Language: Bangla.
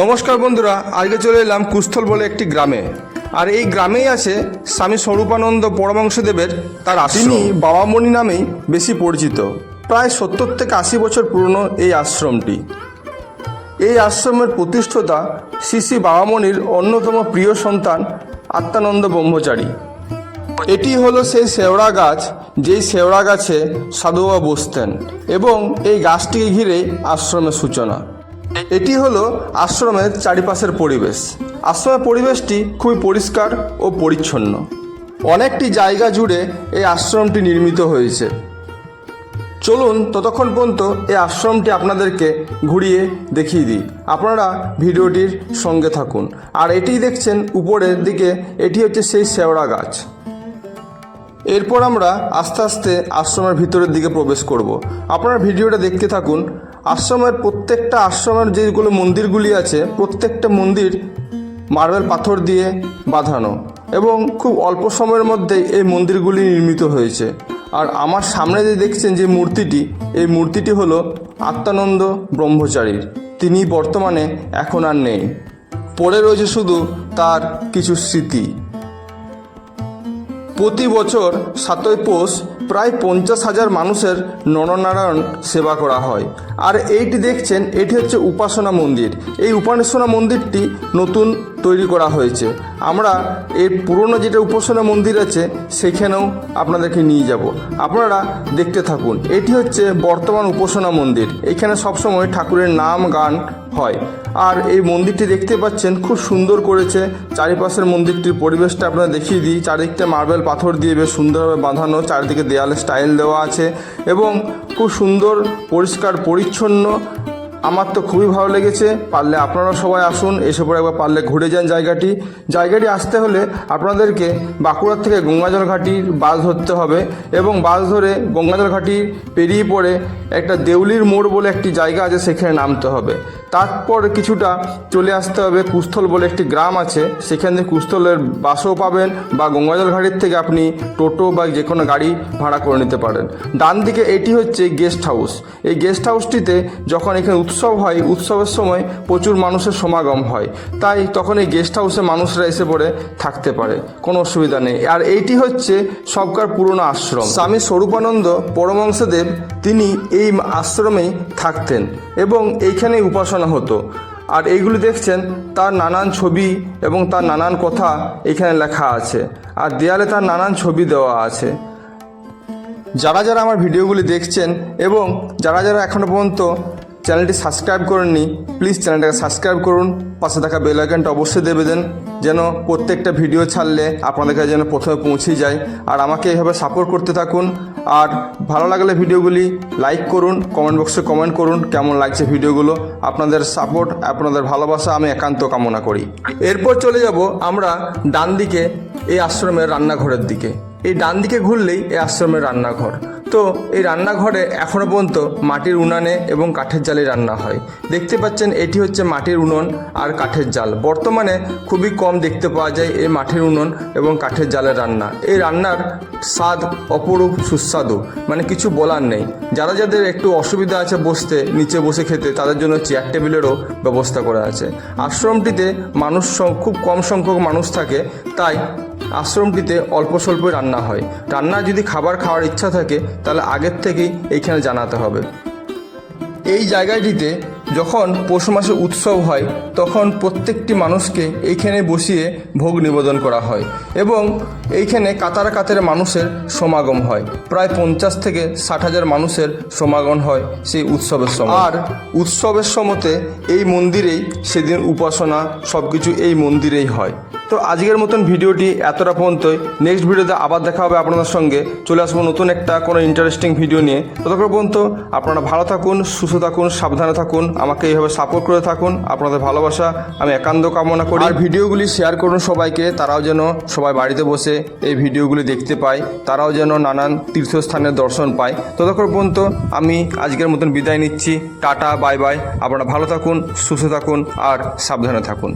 নমস্কার বন্ধুরা, আজকে চলে এলাম কুস্থল বলে একটি গ্রামে। আর এই গ্রামেই আছে স্বামী স্বরূপানন্দ পরমংশদেবের তার তিনি বাবামণি নামেই বেশি পরিচিত। প্রায় সত্তর থেকে আশি বছর পুরনো এই আশ্রমটি। এই আশ্রমের প্রতিষ্ঠাতা শ্রী শ্রী বাবামণির অন্যতম প্রিয় সন্তান আত্মানন্দ ব্রহ্মচারী। এটি হলো সেই শেওড়া গাছ, যেই শেওড়া গাছে সাধুবা বসতেন, এবং এই গাছটিকে ঘিরে আশ্রমের সূচনা। এটি হলো আশ্রমের চারিপাশের পরিবেশ। আশ্রমের পরিবেশটি খুবই পরিষ্কার ও পরিচ্ছন্ন। অনেকটি জায়গা জুড়ে এই আশ্রমটি নির্মিত হয়েছে। চলুন ততক্ষণ পর্যন্ত এই আশ্রমটি আপনাদেরকে ঘুরিয়ে দেখিয়ে দিই। আপনারা ভিডিওটির সঙ্গে থাকুন। আর এটি দেখছেন উপরের দিকে, এটি হচ্ছে সেই শেওড়া গাছ। এরপর আমরা আস্তে আস্তে আশ্রমের ভিতরের দিকে প্রবেশ করব। আপনারা ভিডিওটা দেখতে থাকুন। আশ্রমের প্রত্যেকটা আশ্রমের যেগুলো মন্দিরগুলি আছে, প্রত্যেকটা মন্দির মার্বেল পাথর দিয়ে বাঁধানো এবং খুব অল্প সময়ের মধ্যেই এই মন্দিরগুলি নির্মিত হয়েছে। আর আমার সামনে যে দেখছেন যে মূর্তিটি, এই মূর্তিটি হলো আত্মানন্দ ব্রহ্মচারীর। তিনি বর্তমানে এখন আর নেই। পড়ে রয়েছে শুধু তার কিছু স্মৃতি। প্রতি বছর সাতই পৌষ প্রায় পঞ্চাশ হাজার মানুষের নরনারায়ণ সেবা করা হয়। আর এইটি দেখছেন, এটি হচ্ছে উপাসনা মন্দির। এই উপাসনা মন্দিরটি নতুন তৈরি করা হয়েছে। আমরা এর পুরনো যেটা উপাসনা মন্দির আছে, সেখানেও আপনাদেরকে নিয়ে যাব। আপনারা দেখতে থাকুন। এটি হচ্ছে বর্তমান উপাসনা মন্দির। এখানে সবসময় ঠাকুরের নাম, গান হয়। আর এই মন্দিরটি দেখতে পাচ্ছেন, খুব সুন্দর করেছে। চারিপাশের মন্দিরটির পরিবেশটা আপনারা দেখিয়ে দিই। চারিদিকটা মার্বেল পাথর দিয়ে বেশ সুন্দরভাবে বাঁধানো, চারিদিকে দেয়ালে স্টাইল দেওয়া আছে এবং খুব সুন্দর পরিষ্কার পরিচ্ছন্ন আমার তো খুবই ভালো লেগেছে, পারলে আপনারা সবাই আসুন, এসে পরে একবার পারলে ঘুরে যান জায়গাটি। জায়গাটি আসতে হলে আপনাদেরকে বাঁকুড়ার থেকে গঙ্গাজল ঘাটির বাস ধরতে হবে এবং বাস ধরে গঙ্গাজল ঘাটি পেরিয়ে পড়ে একটা দেউলির মোড় বলে একটি জায়গা আছে, সেখানে নামতে হবে। তারপর কিছুটা চলে আসতে হবে কুস্থল বলে একটি গ্রাম আছে, সেখানে কুস্থলের বাসও পাবেন বা গঙ্গাজল ঘাটির থেকে আপনি টোটো বা যে কোনো গাড়ি ভাড়া করে নিতে পারেন। ডান দিকে এটি হচ্ছে গেস্ট হাউস। এই গেস্ট হাউসটিতে যখন এখানে উৎসব হয়, উৎসবের সময় প্রচুর মানুষের সমাগম হয়। তাই তখন এই গেস্ট হাউসে মানুষরা এসে পড়ে থাকতে পারে, কোনো অসুবিধা নেই। আর এইটি হচ্ছে সবকার পুরনো আশ্রম। স্বামী স্বরূপানন্দ পরমংশদেব তিনি এই আশ্রমেই থাকতেন এবং এইখানেই উপাসনা হতো। আর এইগুলি দেখছেন, তার নানান ছবি এবং তার নানান কথা এখানে লেখা আছে। আর দেয়ালে তার নানান ছবি দেওয়া আছে। যারা যারা আমার ভিডিওগুলি দেখছেন এবং যারা যারা এখনও পর্যন্ত চ্যানেলটি সাবস্ক্রাইব করেননি, প্লিজ চ্যানেলটাকে সাবস্ক্রাইব করুন। পাশে থাকা বেল আইকনটা অবশ্যই দেবে দেন, যেন প্রত্যেকটা ভিডিও ছাড়লে আপনাদের কাছে যেন প্রথমে পৌঁছে যায়। আর আমাকে এইভাবে সাপোর্ট করতে থাকুন। আর ভালো লাগলে ভিডিওগুলি লাইক করুন কমেন্ট বক্সে কমেন্ট করুন, কেমন লাগছে ভিডিওগুলো, আপনাদের সাপোর্ট আপনাদের ভালোবাসা আমি একান্ত কামনা করি। এরপর চলে যাব আমরা ডান দিকে এই আশ্রমের রান্নাঘরের দিকে। এই ডান দিকে ঘুরলেই এই আশ্রমের রান্নাঘর। তো এই রান্নাঘরে এখনও পর্যন্ত মাটির উনানে এবং কাঠের জালে রান্না হয়। দেখতে পাচ্ছেন এটি হচ্ছে মাটির উনুন আর কাঠের জাল। বর্তমানে খুবই কম দেখতে পাওয়া যায় এই মাটির উনুন এবং কাঠের জালের রান্না। এই রান্নার স্বাদ অপরূপ, সুস্বাদু মানে কিছু বলার নেই। যারা যাদের একটু অসুবিধা আছে বসতে, নিচে বসে খেতে, তাদের জন্য চেয়ার টেবিলেরও ব্যবস্থা করা আছে। আশ্রমটিতে মানুষ খুব কম সংখ্যক মানুষ থাকে, তাই আশ্রমটিতে অল্প স্বল্পই রান্না হয়। রান্না যদি খাবার খাওয়ার ইচ্ছা থাকে, তাহলে আগের থেকেই এইখানে জানাতে হবে। এই জায়গাটিতে যখন পৌষ মাসে উৎসব হয়, তখন প্রত্যেকটি মানুষকে এইখানে বসিয়ে ভোগ নিবেদন করা হয় এবং এইখানে কাতারে কাতারে মানুষের সমাগম হয়। প্রায় পঞ্চাশ থেকে ষাট হাজার মানুষের সমাগম হয় সেই উৎসবের সময়। আর উৎসবের সময়তে এই মন্দিরেই সেদিন উপাসনা সব কিছু এই মন্দিরেই হয়। তো আজকের মতন ভিডিওটি এতটা পর্যন্তই। নেক্সট ভিডিওতে আবার দেখা হবে আপনাদের সঙ্গে। চলে আসব নতুন একটা কোনো ইন্টারেস্টিং ভিডিও নিয়ে। ততক্ষণ পর্যন্ত আপনারা ভালো থাকুন, সুস্থ থাকুন, সাবধানে থাকুন। আমাকে এইভাবে সাপোর্ট করে থাকুন। আপনাদের ভালোবাসা আমি একান্ত কামনা করি। আর ভিডিওগুলি শেয়ার করুন সবাইকে। তারাও যেন সবাই বাড়িতে বসে এই ভিডিওগুলি দেখতে পায়। তারাও যেন নানান তীর্থস্থানের দর্শন পায়। ততক্ষণ পর্যন্ত আমি আজকের মতন বিদায় নিচ্ছি। টাটা বাই বাই আপনারা ভালো থাকুন, সুস্থ থাকুন, আর সাবধানে থাকুন।